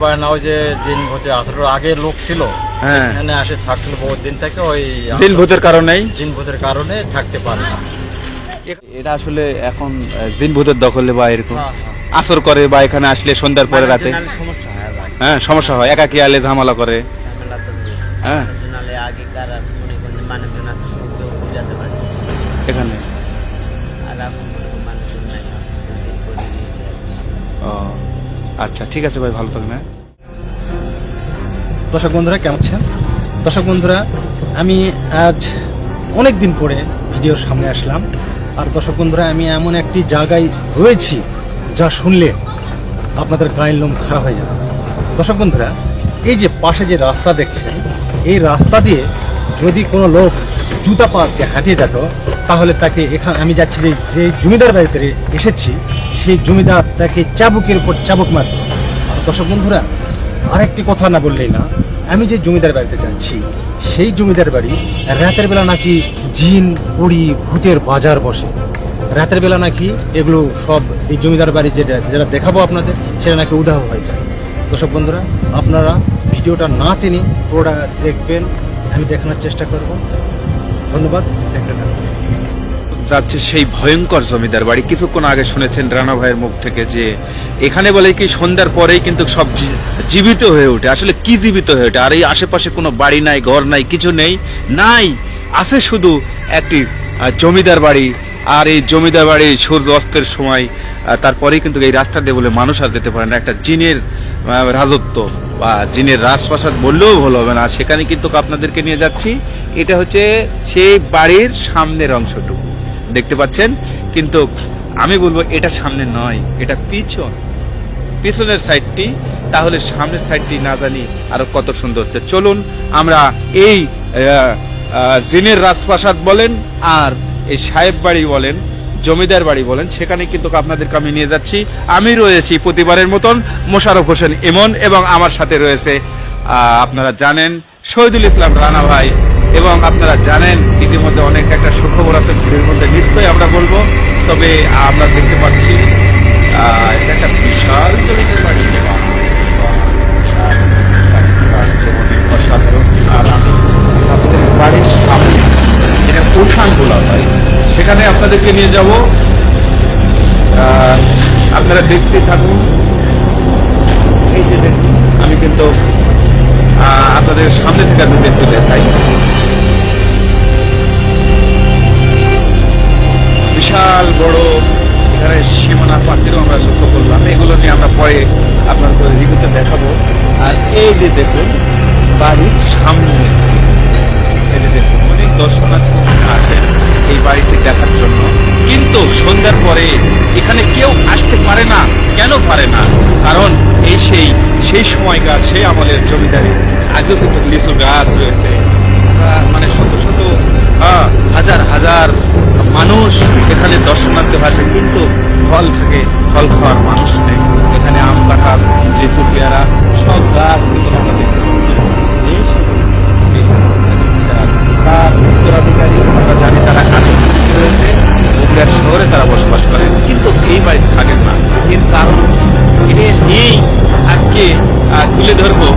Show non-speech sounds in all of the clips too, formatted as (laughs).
না ওই যে জিন ভূতে আসলে আগে লোক ছিল হ্যাঁ। এখানে আসে থাকছিল বহুত দিন থেকে ওই দিন ভূতের কারণেই? জিন ভূতের কারণে থাকতে পারে না। এটা আসলে এখন দিন ভূতের দখলে বা এরকম হ্যাঁ, হ্যাঁ। আসর করে বা এখানে আসলে সন্ধ্যার পরে রাতে? সমস্যা হয় হ্যাঁ সমস্যা হয় একাকি আলে ঝামেলা করে। হ্যাঁ। নাহলে আচ্ছা ঠিক আছে ভাই, ভালো থাকবেন। দর্শক বন্ধুরা, কেমন আছেন? দর্শক বন্ধুরা, আমি আজ অনেক দিন পরে ভিডিওর সামনে আসলাম। আর দর্শক বন্ধুরা, আমি এমন একটি জায়গায় রয়েছি যা শুনলে আপনাদের গায়ের লোম খারাপ হয়ে যাবে। দর্শক বন্ধুরা, এই যে পাশে যে রাস্তা দেখছেন, এই রাস্তা দিয়ে যদি কোনো লোক জুতা পা দিয়ে হাঁটিয়ে যেত, তাহলে তাকে এখানে আমি যাচ্ছি যে যে জমিদার বাড়িতে এসেছি, সেই জমিদার তাকে চাবুকের উপর চাবুক মারত। দর্শক বন্ধুরা, আরেকটি কথা না বললেই না, আমি যে জমিদার বাড়িতে যাচ্ছি, সেই জমিদার বাড়ি রাতের বেলা নাকি জিন পুড়ি ভূতের বাজার বসে। রাতের বেলা নাকি এগুলো সব এই জমিদার বাড়ি যেটা যেটা দেখাবো আপনাদের, সেটা নাকি উদাহ হয়ে যায়। দর্শক বন্ধুরা, আপনারা ভিডিওটা না টেনে পুরোটা দেখবেন। আমি দেখানোর চেষ্টা করব। ধন্যবাদ যাচ্ছে সেই ভয়ঙ্কর জমিদার বাড়ি। কিছুক্ষণ আগে শুনেছেন রানা ভাইয়ের মুখ থেকে যে এখানে বলে কি সন্ধ্যার পরেই কিন্তু সব জীবিত হয়ে ওঠে। আসলে কি জীবিত হয়ে ওঠে? আর এই আশেপাশে কোনো বাড়ি নাই, ঘর নাই, কিছু নেই, নাই। আছে শুধু একটি জমিদার বাড়ি আর এই জমিদার বাড়ি সূর্য অস্তের সময় আহ, তারপরেই কিন্তু এই রাস্তা দিয়ে বলে মানুষ আর যেতে পারে না। একটা জিনের রাজত্ব বা জিনের রাজপ্রাসাদ বললেও ভালো হবে না। সেখানে কিন্তু আপনাদেরকে নিয়ে যাচ্ছি। এটা হচ্ছে সেই বাড়ির সামনের অংশটুকু। দেখতে পাচ্ছেন? কিন্তু আমি বলব এটা সামনে নয় এটা পিছন। পিছনের সাইডটি তাহলে সামনের সাইডটি না জানি আরও কত সুন্দর। চলুন আমরা এই জিনের রাজপ্রাসাদ বলেন আর এই সাহেব বাড়ি বলেন জমিদার বাড়ি বলেন সেখানে কিন্তু আপনাদেরকে আমি নিয়ে যাচ্ছি আমি রয়েছি প্রতিবারের মতন মোশারফ হোসেন ইমন এবং আমার সাথে রয়েছে আপনারা জানেন শহীদুল ইসলাম রানা ভাই এবং আপনারা জানেন ইতিমধ্যে অনেক একটা সুখবর আছে ভিড়ের মধ্যে নিশ্চয়ই আমরা বলব তবে আমরা দেখতে পাচ্ছি এটা একটা বিশাল বাড়ি অসাধারণ আর আপনাদের বাড়ির সামনে বলা হয় সেখানে আপনাদেরকে নিয়ে যাব। আপনারা দেখতে থাকুন। এই যে আমি কিন্তু আপনাদের সামনে থেকে আমি দেখতে দেখাই। বিশাল বড় এখানে সীমানা পাখিরও আমরা লক্ষ্য করলাম। এগুলো নিয়ে আমরা পরে আপনাদের রিভিউতে দেখাবো। আর এই যে দেখুন, বাড়ির সামনে, এই যে দেখুন দর্শনার্থী আসেন এই বাড়িটি দেখার জন্য। কিন্তু সন্ধ্যার পরে এখানে কেউ আসতে পারে না কেন পারে না? কারণ এই সেই সেই সময়কার সেই আমলের জমিদারি আজও কিন্তু লিচু গাছ রয়েছে। মানে শত শত আহ, হাজার হাজার মানুষ এখানে দর্শনার্থী ভাসে কিন্তু ফল থাকে ফল খাওয়ার মানুষ নেই। এখানে আম কাঁঠাল লিচু পেয়ারা সব গাছ কিন্তু আমরা দেখতে তার উত্তরাধিকারী আমরা জানি তারা কালীগঞ্জে রয়েছে। বগুড়া শহরে তারা বসবাস করেন কিন্তু এই বাড়িতে থাকেন না এর কারণ এটা নিয়েই আজকে তুলে ধরবো।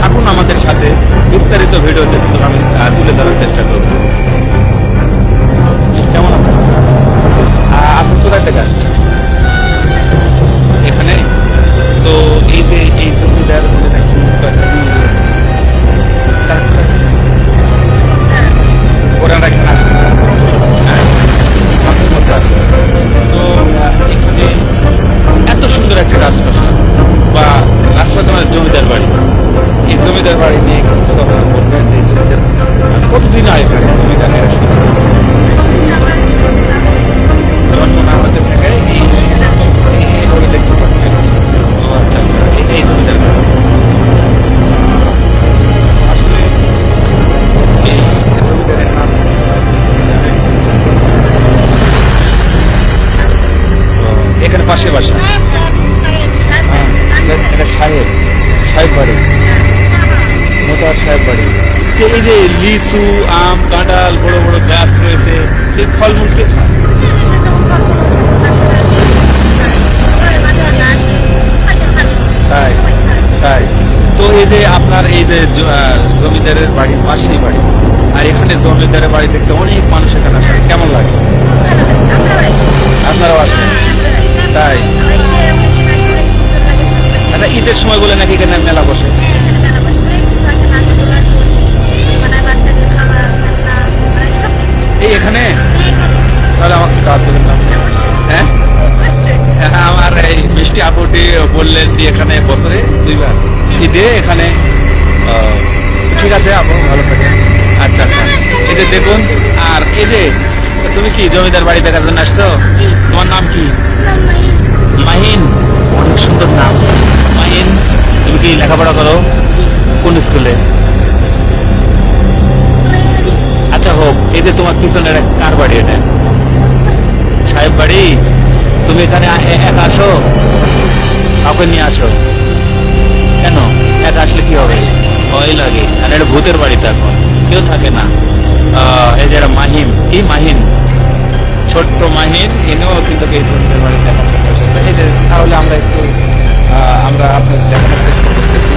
থাকুন আমাদের সাথে। বিস্তারিত ভিডিওতে কিন্তু আমি তুলে ধরার চেষ্টা করব। কেমন আছেন? আপনি কোথায় থেকে আসছেন? তো বাসা? হ্যাঁ, এটা- সাহেব সাহেব বাড়ি। মোতার সাহেব বাড়ি। তো এই যে লিচু আম কাঁঠাল বড় বড় গাছ রয়েছে এই ফলমূল কে? খায় তাই। এই যে আপনার এই যে জমিদারের বাড়ির পাশেই বাড়ি আর এখানে জমিদারের বাড়ি দেখতে অনেক মানুষ এখানে আসে কেমন লাগে? আপনারাও আসেন। তাই? আচ্ছা ঈদের সময় বলে নাকি এখানে মেলা বসে? এই এখানে? তাহলে আমাকে দাওয়াত দেবেন না হ্যাঁ? আমার এই মিষ্টি আপুটি বললেন যে এখানে বছরে দুইবার। ঈদে এখানে ঠিক আছে আপু, ভালো থাকে আচ্ছা আচ্ছা। এই যে দেখুন, আর এই যে তুমি কি জমিদার বাড়ি দেখার জন্য আসছো? তোমার নাম কি? মাহিন। অনেক সুন্দর নাম। মাহিন তুমি কি লেখাপড়া করো? কোন স্কুলে? আচ্ছা হোক এই যে তোমার পিছনের কার বাড়ি এটা? সাহেব বাড়ি? তুমি এখানে একা আসো? কাউকে নিয়ে আসো? কেন? একা আসলে কি হবে? ভয় লাগে। আর এটা ভূতের বাড়িতে এখন। কেউ থাকে না। এই যে মাহিম। কি মাহিন ছোট্ট মাহিন এনেও কিন্তু এই এখন চলে এই যে, তাহলে আমরা একটু আমরা আপনাদের দেখানোর চেষ্টা করতেছি।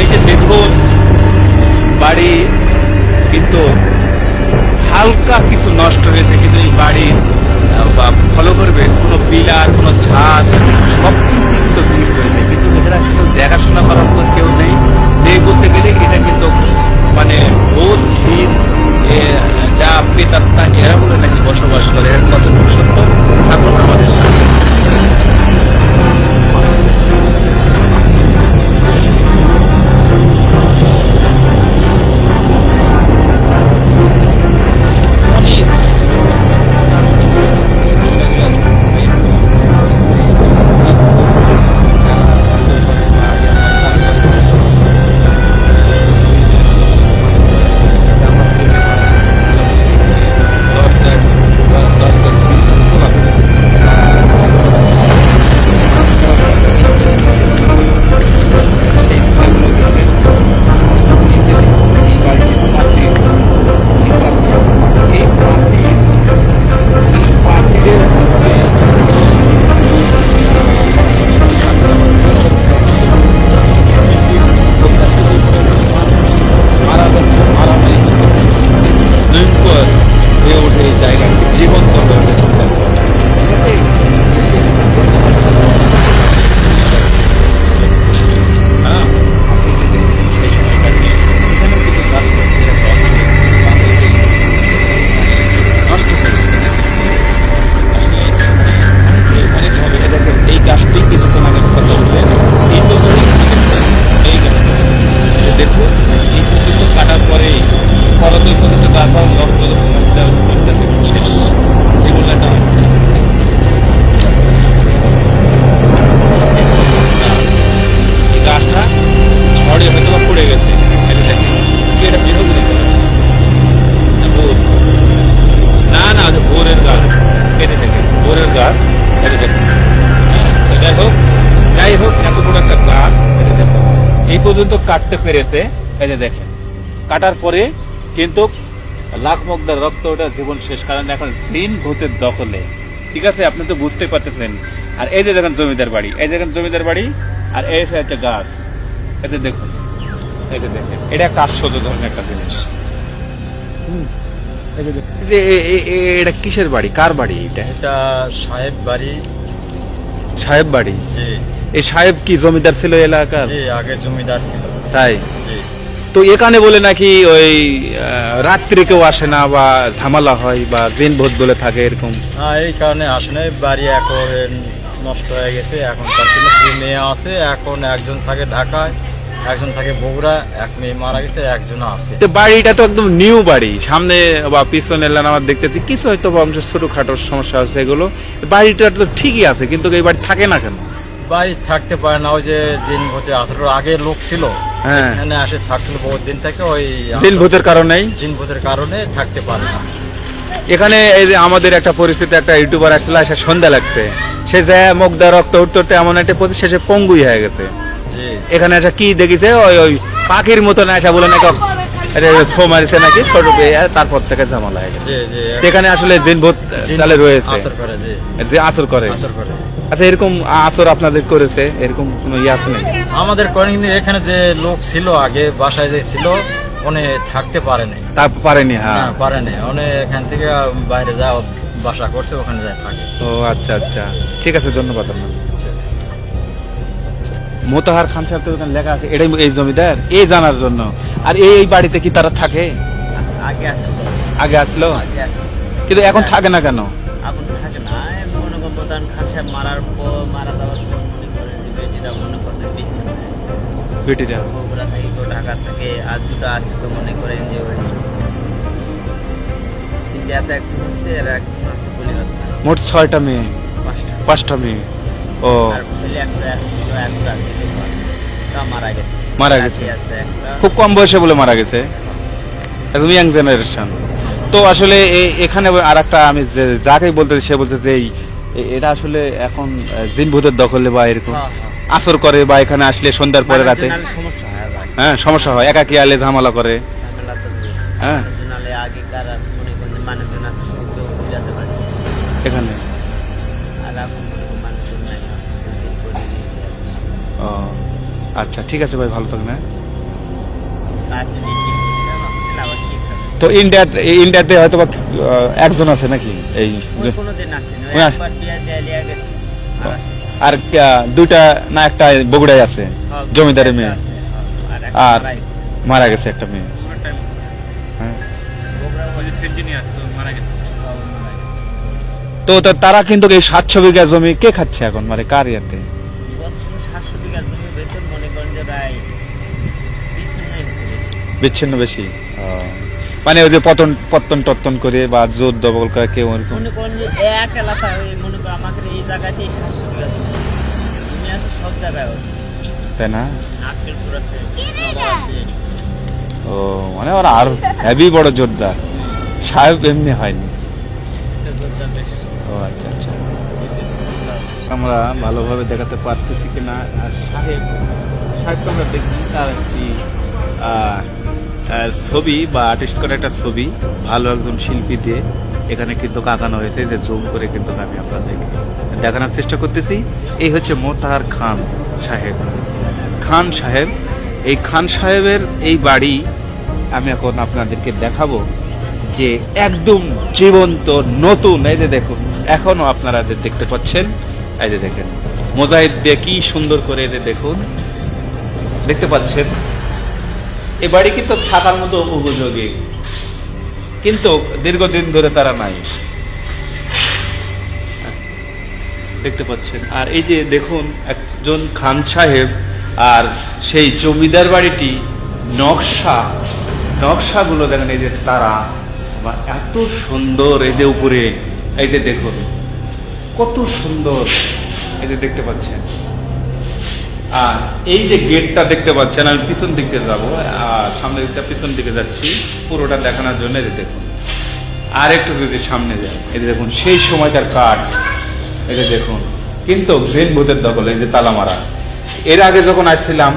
এই যে দেখুন বাড়ি কিন্তু হালকা কিছু নষ্ট হয়েছে, কিন্তু এই বাড়ির ফলো করবে। কোনো পিলার, কোনো ছাদ সব কিছু কিন্তু ঠিক হয়েছে কিন্তু এটা দেখাশোনা করার মতো কেউ নেই। নেই বলতে গেলে এটা কিন্তু মানে ভূত ভিড়। যা প্রেতাত্মা এরা বলে নাকি বসবাস করে। এর পর্যন্ত কাটতে পেরেছে। এই যে দেখেন কাটার পরে কিন্তু লাখ মগদার রক্ত ওটা জীবন শেষ কারণ এখন দিন ভূতের দখলে। ঠিক আছে আপনি তো বুঝতে পারতেছেন। আর এই যে দেখেন জমিদার বাড়ি এই দেখেন জমিদার বাড়ি আর এই একটা গাছ। এতে দেখুন যে দেখেন এটা একটা আশ্চর্য ধরনের একটা জিনিস। যে এটা কিসের বাড়ি? কার বাড়ি এটা? এটা সাহেব বাড়ি। সাহেব বাড়ি? জি। এই সাহেব কি জমিদার ছিল এলাকার? জি আগে জমিদার ছিল। তাই? তো এখানে বলে নাকি ওই রাত্রে কেউ আসে না বা ঝামেলা হয় বা দিন ভোট বলে থাকে এরকম? এই কারণে আসলে বাড়ি এখন নষ্ট হয়ে গেছে। এখন তার ছিল মেয়ে আছে। এখন একজন থাকে ঢাকায় একজন থাকে বগুড়া এক মেয়ে মারা গেছে একজন আছে। বাড়িটা তো একদম নিউ বাড়ি। সামনে বা পিছনে এলান আমার দেখতেছি কিছু হয়তো বংশ ছোটখাটো সমস্যা আছে এগুলো। বাড়িটা তো ঠিকই আছে কিন্তু এই বাড়ি থাকে না কেন? থাকতে পারে না ওই যে জিন ভূতে আগে লোক ছিল হ্যাঁ। এখানে আসে থাকছিল বহুত দিন থেকে ওই দিন ভূতের কারণেই? জিন ভূতের কারণে থাকতে পারে না। এখানে এই যে আমাদের একটা পরিস্থিতি একটা ইউটিউবার আসলে আসে সন্ধ্যা লাগছে। সে যে মুগদা রক্ত উঠতে এমন একটা প্রতি শেষে পঙ্গুই হয়ে গেছে। এখানে একটা কি দেখেছে? ওই ওই পাখির মতন আসা বলে নাকি সোমারিতে নাকি ছোট তারপর থেকে ঝামেলা হয়ে গেছে। জি আসলে জিন ভূত তাহলে রয়েছে। যে আসর করে। আসর করে। আচ্ছা এরকম আসর আপনাদের করেছে? এরকম কোনো ইয়ে আছে নাকি? আমাদের কয়েকদিন এখানে যে লোক ছিল আগে বাসায় যে ছিল উনি থাকতে পারেনি। তা পারেনি হ্যাঁ। পারেনি। উনি এখান থেকে বাইরে যা বাসা করছে ওখানে যায় থাকে। ও আচ্ছা আচ্ছা। ঠিক আছে ধন্যবাদ আপনার। মোতাহার খান সাহেব তো ওখানে লেখা আছে এটাই এই জমিদার এই জানার জন্য। আর এই এই বাড়িতে কি তারা থাকে? আগে আসে তো, আগে আসলো কিন্তু এখন থাকে না কেন? এখন থাকে না। প্রধান খান সাহেব মারার পর মারা যাওয়ার পর মনে করেন যে বেটিরা মনে করতে বেটিরা? বগুড়া থেকে কেউ ঢাকা থেকে আর দুটো আছে তো মনে করেন যে ওই ইন্ডিয়াতে একজন হচ্ছে আর একজন আছে কলিকাতা। মোট ছয়টা মেয়ে? পাঁচটা। পাঁচটা মেয়ে। ও। আর ছেলে একটা একটা মারা গেছে। মারা খুব কম বয়সে বলে মারা গেছে। একদম ইয়াং জেনারেশন তো আসলে এখানে আর একটা আমি যে- যাকেই বলতে সে বলতে যে এই- এটা আসলে এখন আহ, জিন ভূতের দখলে বা এরকম হ্যাঁ, হ্যাঁ। আসর করে বা এখানে আসলে সন্ধ্যার পরে রাতে সমস্যা হয় সমস্যা হয় একাকি আলে ঝামেলা করে। হ্যাঁ। মনে এখানে মনে। ও আচ্ছা ঠিক আছে ভাই ভালো থাকবেন হ্যাঁ? তো ইন্ডিয়া ইন্ডিয়াতে হয়তো বা একজন আছে নাকি? এই। আর। দুইটা না একটা বগুড়ায় আছে হ্যাঁ, জমিদারের মেয়ে। হ্যাঁ, আর মারা গেছে। একটা মেয়ে। হ্যাঁ। তো তারা কিন্তু এই সাতশো বিঘা জমি কে খাচ্ছে এখন? মানে কার ইয়াতে? বর্তমানে 700 বিঘা জমি বেচে করেন যে প্রায় বিচ্ছিন্ন বেশি। মানে ওই যে পতন পত্তন টত্তন করে বা জোর দবল করে কেউ মনে করেন যে এক মনে এই জায়গাতেই সব জায়গায় তাই না? ও মানে ওরা আর হেভি বড় জোরদার। সাহেব এমনি হয়নি। ও আচ্ছা আচ্ছা। আমরা ভালোভাবে দেখাতে পারতেছি কিনা আর সাহেব সাহেবকে আমরা দেখি তার একটি ছবি বা আর্টিস্ট করে একটা ছবি, ভালো একজন শিল্পী দিয়ে এখানে কিন্তু আঁকানো হয়েছে যে জুম করে কিন্তু আমি আপনাদেরকে দেখানোর চেষ্টা করতেছি। এই হচ্ছে মোতাহার খান সাহেব। খান সাহেব, এই খান সাহেবের এই বাড়ি আমি এখন আপনাদেরকে দেখাবো যে একদম জীবন্ত, নতুন, এই যে দেখুন, এখনও আপনারা দেখতে পাচ্ছেন, এই যে দেখেন মোজাইদ দিয়ে কি সুন্দর করে এদের দেখুন, দেখতে পাচ্ছেন এ বাড়ি কিন্তু থাকার মতো উপযোগী। কিন্তু দীর্ঘদিন ধরে তারা নাই। দেখতে পাচ্ছেন। আর এই যে দেখুন, একজন খান সাহেব আর সেই জমিদার বাড়িটি নকশা, নকশাগুলো দেখেন এই যে তারা। বা এত সুন্দর এই যে উপরে, এই যে দেখুন, কত সুন্দর, এই যে দেখতে পাচ্ছেন। আর এই যে গেটটা দেখতে পাচ্ছেন, আমি পিছন দিকে যাব, আর সামনে দিকটা পিছন দিকে যাচ্ছি। পুরোটা দেখানোর জন্য এই দেখুন। আর একটু যদি সামনে যায় এই দেখুন, সেই সময়কার কাঠ। এটা দেখুন। কিন্তু জেন ভূতের দখল, এই যে তালা মারা। এর আগে যখন আসছিলাম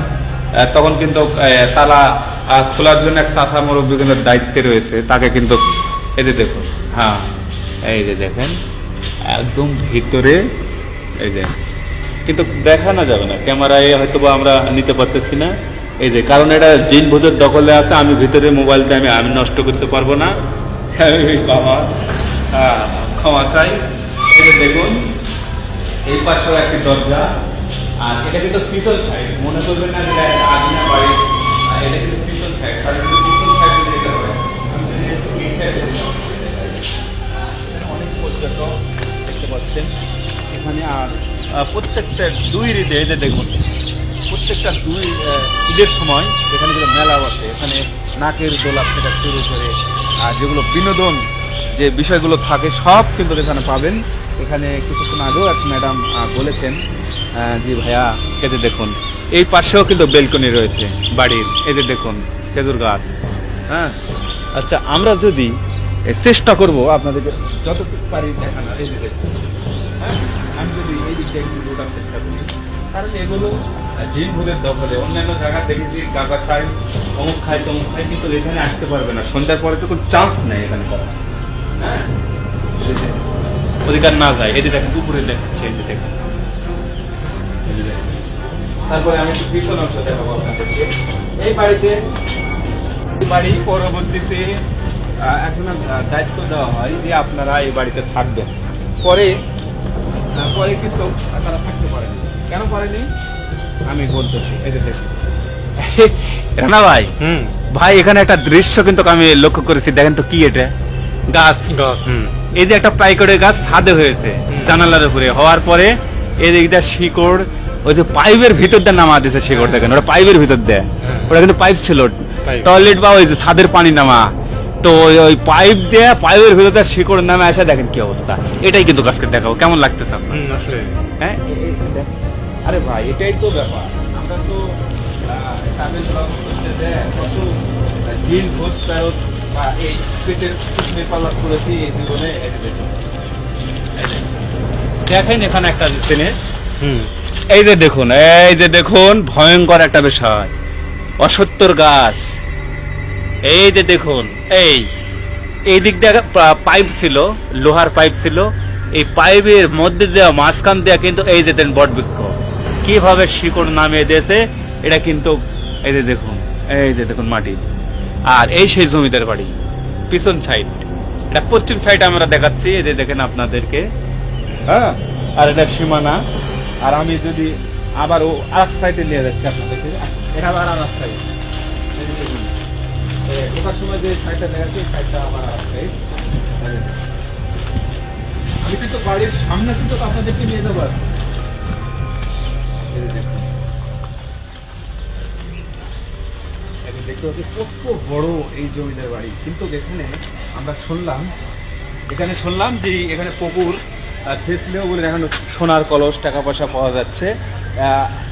তখন কিন্তু তালা খোলার জন্য এক চাষা মুরব্বী কিন্তু দায়িত্বে রয়েছে। তাকে কিন্তু যে দেখুন। হ্যাঁ এই যে দেখেন, একদম ভিতরে, এই যে কিন্তু দেখানো যাবে না। ক্যামেরায় হয়তো বা আমরা নিতে পারতেছি না। এই যে, কারণ এটা জিন ভূতের দখলে আছে, আমি ভিতরে মোবাইলটা আমি আমি নষ্ট করতে পারব না। বাবা ক্ষমা চাই। দেখুন, এই পাশেও একটি দরজা, আর এটা কিন্তু সাইড মনে করবেন না যে এটা কিন্তু সাইড যাই। অনেক পর্যটক দেখতে পাচ্ছেন। এখানে আর প্রত্যেকটা দুই ঈদে এই যে দেখুন, প্রত্যেকটা দুই ঈদের সময় এখানে কিন্তু মেলা বসে এখানে নাকের দোলা থেকে শুরু করে, আর যেগুলো বিনোদন যে বিষয়গুলো থাকে, সব কিন্তু এখানে পাবেন। এখানে কিছুক্ষণ আগেও এক ম্যাডাম বলেছেন জি ভাইয়া যে দেখুন, এই পাশেও কিন্তু বেলকনি রয়েছে বাড়ির যে দেখুন, খেজুর গাছ। হ্যাঁ আচ্ছা আমরা যদি চেষ্টা করব আপনাদেরকে যতটুকু পারি দেখানোর, এই যে দেখুন। হ্যাঁ আমি যদি এই দিকটা একটু রোটার চেষ্টা করি, কারণ এগুলো জিন ভূতের দখলে, অন্যান্য জায়গা দেখেছি গাঁজা খাই অমুক খাই তমুক খাই কিন্তু এখানে আসতে পারবে না। সন্ধ্যার পরে তো কোনো চান্স নেই এখানে করা হ্যাঁ? অধিকার না যায়। এদিকে দেখেন, উপরে দেখাচ্ছে এই যে দেখেন। তারপরে আমি পিছন অংশ দেখাবো এই বাড়িতে বাড়ি পরবর্তীতে এখন দায়িত্ব দেওয়া হয় যে আপনারা এই বাড়িতে থাকবেন। পরে পরে কিন্তু তারা থাকতে পারেনি। কেন পারেনি? আমি বলতেছি এই যে দেখুন। (laughs) রানা ভাই হুম। ভাই এখানে একটা দৃশ্য কিন্তু আমি লক্ষ্য করেছি দেখেন তো কি এটা? গাছ। গাছ। হুম। এই যে একটা প্লাইকড়ের গাছ ছাদে হয়েছে জানালার উপরে। হওয়ার পরে এই দিক দিয়ে শিকড় ওই যে পাইপের ভিতর দিয়ে নামা দিয়েছে শিকড় দেখেন ওটা পাইপের ভিতর দিয়ে। হ্যাঁ। ওটা কিন্তু পাইপ ছিল। টয়লেট বা ওই যে ছাদের পানি নামা। তো ওই- পাইপ দিয়ে পাইপের ভিতর শিকড় নামে আসে দেখেন কি অবস্থা। এটাই কিন্তু গাছকে দেখাও কেমন লাগতেছে আপনার? হ্যাঁ। আরে ভাই এটাই তো ব্যাপার। আমরা তো দেখুন। এখানে একটা জিনিস। হুম। এই যে দেখুন এই যে দেখুন ভয়ঙ্কর একটা বিষয়। অসত্তর গাছ। এই যে দেখুন, এই এই দিক দিয়ে পাইপ ছিল, লোহার পাইপ ছিল, এই পাইপের মধ্যে দেওয়া মাঝখান দেওয়া কিন্তু এই যে দেন বটবৃক্ষ। কীভাবে শিকড় নামিয়ে দিয়েছে, এটা কিন্তু এই যে দেখুন, এই যে দেখুন মাটি। আর এই সেই জমিদার বাড়ি, পিছন সাইড এটা পশ্চিম সাইড আমরা দেখাচ্ছি, এই যে দেখেন আপনাদেরকে। হ্যাঁ আর এটা সীমানা। আর আমি যদি আবার ও আর সাইডে নিয়ে যাচ্ছি আপনাদেরকে। এটা আবার আর সাইড ওটার সময় আমি কিন্তু বাড়ির সামনে কিন্তু আপনাদেরকে নিয়ে যাব দেখতে বড় এই জমিদার বাড়ি। কিন্তু এখানে আমরা শুনলাম, এখানে শুনলাম যে এখানে পুকুর বলে দেখানো সোনার কলস, টাকা পয়সা পাওয়া যাচ্ছে।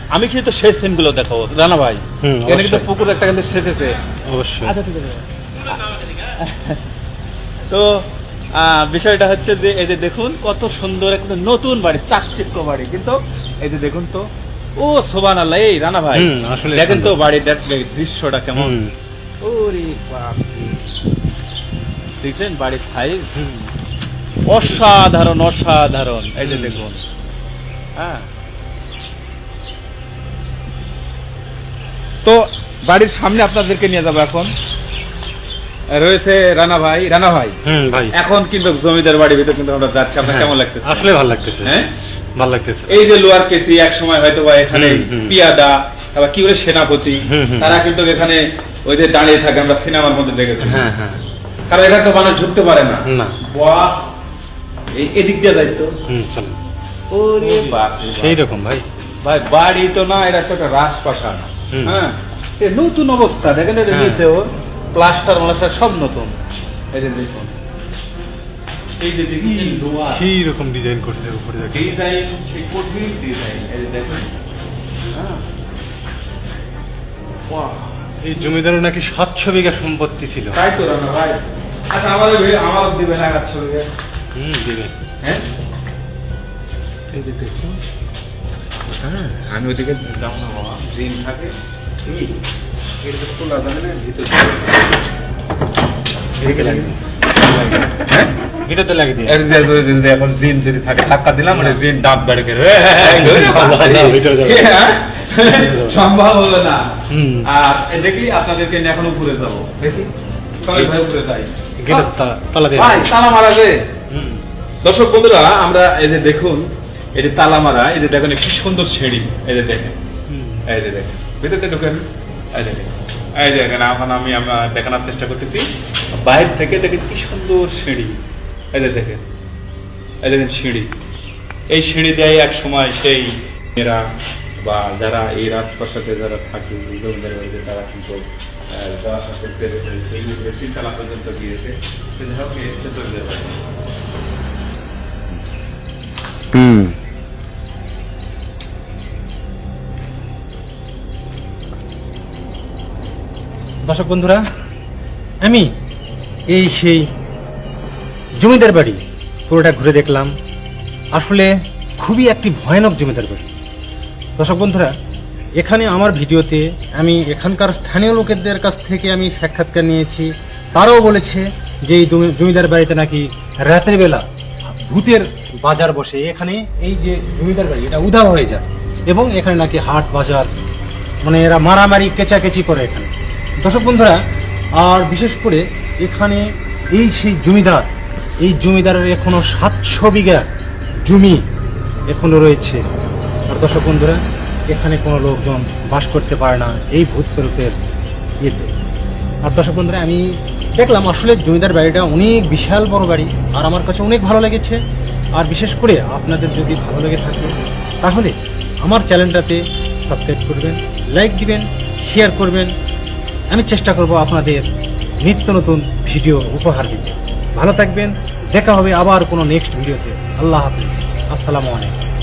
আমি কিন্তু শেষ সিনগুলো দেখাবো। রানা ভাই এখানে কিন্তু পুকুর একটা কিন্তু শেষেছে অবশ্যই। আচ্ছা ঠিক আছে। তো আহ, বিষয়টা হচ্ছে যে এই যে দেখুন কত সুন্দর একটা নতুন বাড়ি চাকচিক্য বাড়ি। কিন্তু এই যে দেখুন তো ও সোবান আল্লাহ এই রানা ভাই দেখেন তো। বাড়ির দেখ- দৃশ্যটা কেমন। ওরে বাপ রে। দেখছেন বাড়ির সাইজ হুম। অসাধারণ অসাধারণ। এই যে দেখুন। হ্যাঁ। তো বাড়ির সামনে আপনাদেরকে নিয়ে যাব এখন। রয়েছে রানা ভাই রানা ভাই ভাই। এখন কিন্তু জমিদার বাড়ির ভিতরে কিন্তু আমরা যাচ্ছি। আপনার হ্যাঁ, কেমন লাগতেছে? আসলে ভালো লাগতেছে। হ্যাঁ? ভালো লাগতেছে। এই যে লোয়ার কেসি এক সময় হয়তো বা এখানে। পিয়াদা তারপর কি বলে সেনাপতি। তারা কিন্তু এখানে ওই যে দাঁড়িয়ে থাকে আমরা সিনেমার মধ্যে দেখেছি। হ্যাঁ হ্যাঁ। কারণ এখানে তো মানুষ ঢুকতে পারে না। এই এদিক দিয়ে যাইতো। ওরে বাপ। সেই রকম ভাই। ভাই বাড়ি তো না এটা তো একটা রাজপ্রাসাদ। হ্যাঁ। এ নতুন অবস্থা দেখেন এই যে হ্যাঁ। নিচে ওর প্লাস্টার সব নতুন। এই যে দেখুন। এই যে দেখুন দোয়া সেই রকম ডিজাইন করছে উপরে দেখি ডিজাইন সেই কঠিন ডিজাইন এই যে দেখুন। হ্যাঁ। বাহ এই জমিদারের নাকি সাতশো বিঘা সম্পত্তি ছিল। তাই তো রানা ভাই। আচ্ছা আমারও ভি- আমারও দিবেন এক হুম দিবেন হ্যাঁ। এই যে দেখুন। হ্যাঁ আমি ওদিকে যাব না বাবা। দিন থাকে এই, এটা খোলা যাবে না ভিতরে এদিকে লাগিয়ে দিন। ভিতরতে লাগিয়ে দিন এর যে যদি- যদি এখন জিন যদি থাকে ধাক্কা দিলাম মানে জিন দাঁত বেড়ে গেল? সম্ভব হবে না। আর দেখি আপনাদেরকে এখন যাব। দর্শক বন্ধুরা আমরা এই যে দেখুন এই যে তালা মারা এই যে দেখুন কি সুন্দর সিঁড়ি। এই যে দেখেন। হুম। এই যে দেখেন। ভিতরে ঢুকেন। এই যে দেখেন। এই দেখেন এখন আমি আমরা দেখানোর চেষ্টা করতেছি। বাইরে থেকে দেখেন কি সুন্দর সিঁড়ি। এই যে দেখেন। এই দেখেন সিঁড়ি। এই সিঁড়ি দিয়ে এক সময় সেই এরা বা যারা এই রাজপ্রাসাদে যারা থাকে জমিদার বাড়িতে তারা কিন্তু তিনতলা পর্যন্ত গিয়েছে। হুম। দর্শক বন্ধুরা, আমি এই সেই জমিদার বাড়ি পুরোটা ঘুরে দেখলাম। আসলে খুবই একটি ভয়ানক জমিদার বাড়ি। দর্শক বন্ধুরা, এখানে আমার ভিডিওতে আমি এখানকার স্থানীয় লোকেদের কাছ থেকে আমি সাক্ষাৎকার নিয়েছি। তারাও বলেছে যে এই জমিদার বাড়িতে নাকি রাতের বেলা ভূতের বাজার বসে। এখানে এই যে জমিদার বাড়ি, এটা উধাও হয়ে যায়। এবং এখানে নাকি হাট বাজার মানে এরা মারামারি, কেচাকেচি করে এখানে। দর্শক বন্ধুরা, আর বিশেষ করে এখানে এই সেই জমিদার, এই জমিদারের এখনও সাতশো বিঘা জমি এখনও রয়েছে। আর দর্শক বন্ধুরা, এখানে কোনো লোকজন বাস করতে পারে না এই ভূত প্রেতের ইয়েতে। আর দর্শক বন্ধুরা, আমি দেখলাম আসলে জমিদার বাড়িটা অনেক বিশাল বড় বাড়ি, আর আমার কাছে অনেক ভালো লেগেছে। আর বিশেষ করে আপনাদের যদি ভালো লেগে থাকে, তাহলে আমার চ্যানেলটাতে সাবস্ক্রাইব করবেন, লাইক দিবেন, শেয়ার করবেন আমি চেষ্টা করব আপনাদের নিত্য নতুন ভিডিও উপহার দিতে। ভালো থাকবেন, দেখা হবে আবার কোনো নেক্সট ভিডিওতে। আল্লাহ হাফিজ। আসসালামু আলাইকুম।